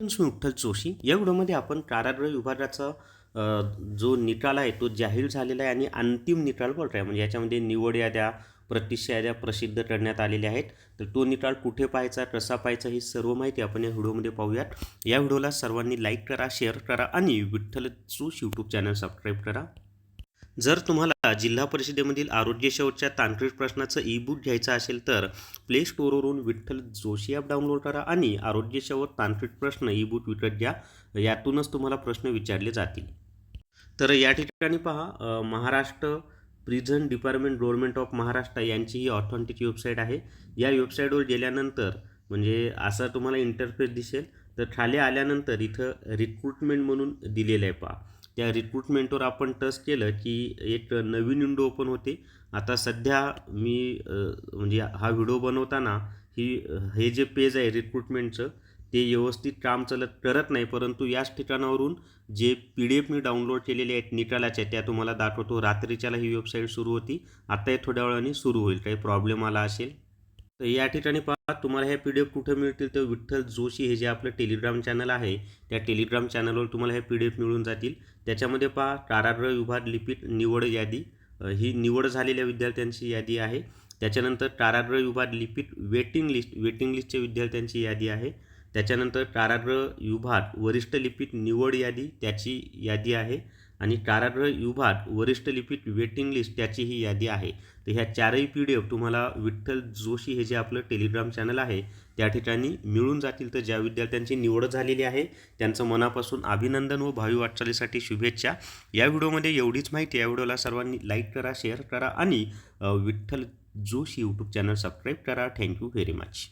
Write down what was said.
मी विठ्ठल जोशी. या व्हिडिओमध्ये आपण कारागृह विभागाचा जो निकाल आहे तो जाहीर झालेला आहे आणि अंतिम निकाल पडत आहे म्हणजे याच्यामध्ये निवड याद्या प्रतिष्ठा याद्या प्रसिद्ध करण्यात आलेल्या आहेत. तर तो निकाल कुठे पाहायचा कसा पाहायचा ही सर्व माहिती आपण या व्हिडिओमध्ये पाहूयात. या व्हिडिओला सर्वांनी लाईक करा शेअर करा आणि Vitthal Joshi YouTube channel subscribe करा. जर तुम्हाला जिल्हा परिषदेमधील आरोग्य शेवटच्या तांत्रिक प्रश्नाचं ई बुक घ्यायचं असेल तर प्ले स्टोअरवरून विठ्ठल जोशी ॲप डाउनलोड करा आणि आरोग्य शेवट तांत्रिक प्रश्न ई बुक विकत घ्या. यातूनच तुम्हाला प्रश्न विचारले जातील. तर या ठिकाणी पहा Maharashtra prison department government of Maharashtra यांची ही ऑथेंटिक वेबसाईट आहे. या वेबसाईटवर गेल्यानंतर म्हणजे असा तुम्हाला इंटरफेस दिसेल. तर खाली आल्यानंतर इथं रिक्रुटमेंट म्हणून दिलेलं आहे पहा. त्या रिक्रुटमेंटवर आपण टच केलं की एक नवीन विंडो ओपन होते. आता सध्या मी म्हणजे हा व्हिडिओ बनवताना ही हे जे पेज आहे रिक्रुटमेंटचं ते व्यवस्थित काम चालत करत नाही. परंतु याच ठिकाणावरून जे पी डी एफ मी डाउनलोड केलेले आहेत निकालाच्या त्या तुम्हाला दाखवतो. रात्रीच्याला ही वेबसाईट सुरू होती. आता हे थोड्या वेळाने सुरू होईल. काही प्रॉब्लेम आला असेल तर या ठिकाणी पहा तुम्हाला हे पी डी एफ कुठे मिळतील तर विठ्ठल जोशी हे जे आपलं टेलिग्राम चॅनल आहे त्या टेलिग्राम चॅनलवर तुम्हाला हे पी डी एफ मिळून जातील. त्याच्यामध्ये पहा कारागृह विभाग लिपिक निवड यादी. ही निवड झालेल्या विद्यार्थ्यांची यादी आहे. त्याच्यानंतर कारागृह विभाग लिपिक वेटिंग लिस्ट वेटिंग लिस्टच्या विद्यार्थ्यांची यादी आहे. त्याच्यानंतर कारागृह विभाग वरिष्ठ लिपिक निवड यादी त्याची यादी आहे. आणि कारागृह विभाग वरिष्ठ लिपिक वेटिंग लिस्ट त्याची ही यादी आहे. तर ह्या चारही पी डी एफ तुम्हाला विठ्ठल जोशी हे जे आपलं टेलिग्राम चॅनल आहे त्या ठिकाणी मिळून जातील. तर ज्या विद्यार्थ्यांची निवड झालेली आहे त्यांचं मनापासून अभिनंदन व भावी वाटचालीसाठी शुभेच्छा. या व्हिडिओमध्ये एवढीच माहिती. या व्हिडिओला सर्वांनी लाईक करा शेअर करा आणि Vitthal Joshi YouTube channel subscribe करा. Thank you very much